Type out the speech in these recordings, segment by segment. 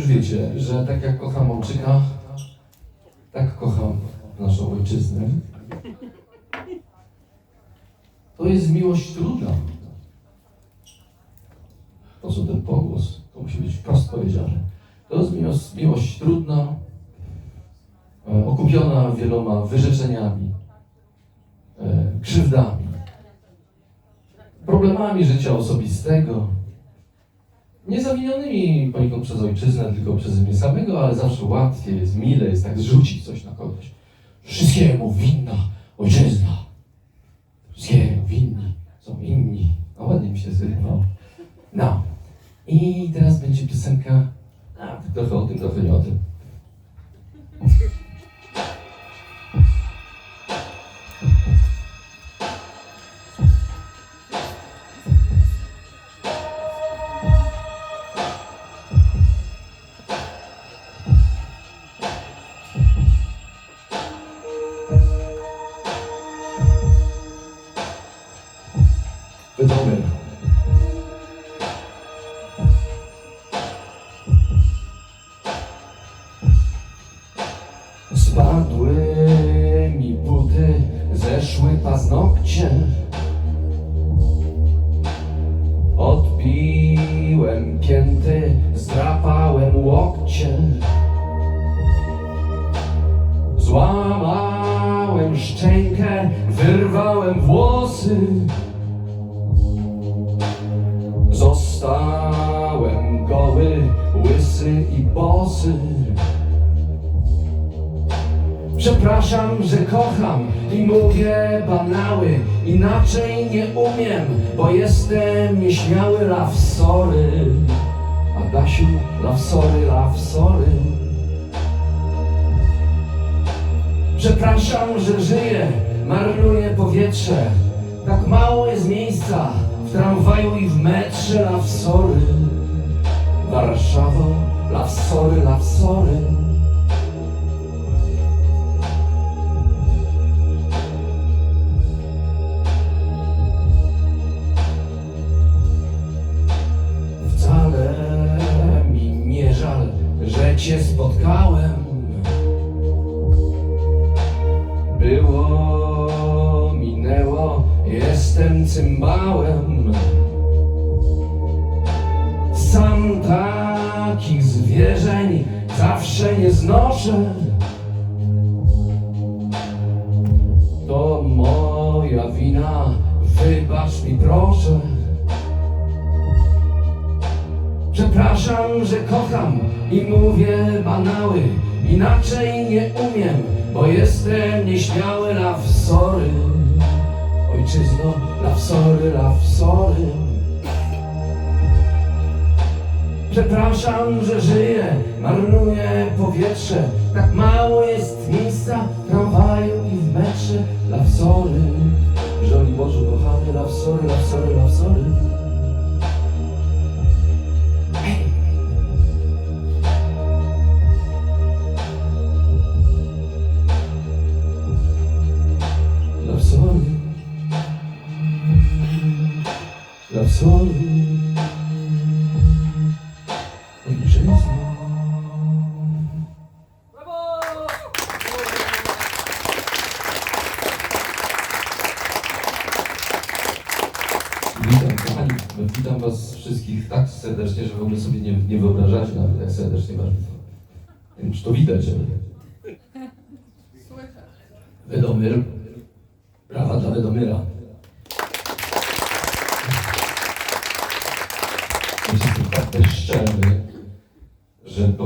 sobie, że tak jak kocham Łomczyka, tak kocham naszą ojczyznę. To jest miłość trudna. Po co ten pogłos? To musi być wprost powiedziane. To jest miłość, miłość trudna, e, okupiona wieloma wyrzeczeniami, e, krzywdami, problemami życia osobistego, niezawinionymi poniekąd przez ojczyznę, tylko przez mnie samego, ale zawsze łatwiej jest, mile jest tak zrzucić coś na kogoś. Wszystkiemu winna ojczyzna. Wszystkiemu winni są inni. No ładnie mi się zrywało. No. I teraz będzie piosenka, a, trochę o tym, trochę nie o tym. Zeszły paznokcie. Odbiłem pięty, zdrapałem łokcie. Złamałem szczękę, wyrwałem włosy. Zostałem goły, łysy i bosy. Przepraszam, że kocham i mówię banały. Inaczej nie umiem, bo jestem nieśmiały Love sorry. Adasiu, love sorry, love sorry. Przepraszam, że żyję, marnuję powietrze. Tak mało jest miejsca w tramwaju i w metrze Love sorry. Warszawo, love sorry, love sorry cię spotkałem. Było, minęło, jestem cymbałem. Sam takich zwierzeń zawsze nie znoszę. To moja wina, wybacz mi proszę. Przepraszam, że kocham i mówię banały. Inaczej nie umiem, bo jestem nieśmiały Love sorry. Ojczyzno, love sorry, love sorry. Przepraszam, że żyję, marnuję powietrze. Tak mało jest miejsca w tramwaju i w metrze. Love sorry. Żoli Bożu kochany, love sorry, love sorry, love sorry Love sorry. Ojczyzno. Witam kochani, witam was wszystkich tak serdecznie, że w ogóle sobie nie, nie wyobrażacie nawet jak serdecznie was. Nie wiem, czy to widać, ale... Wedomyr. Brawa dla Wedomyra. Tak bezczelny, że po,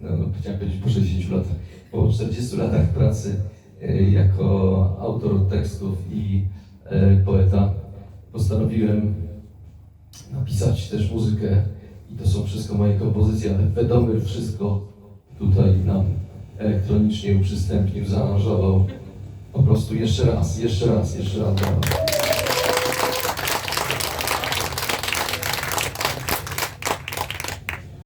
no, no, chciałem powiedzieć po 60 latach, po 40 latach pracy e, jako autor tekstów i e, poeta postanowiłem napisać też muzykę i to są wszystko moje kompozycje, ale Wedomyr wszystko tutaj nam elektronicznie uprzystępnił, zaaranżował. Po prostu jeszcze raz, jeszcze raz, jeszcze raz.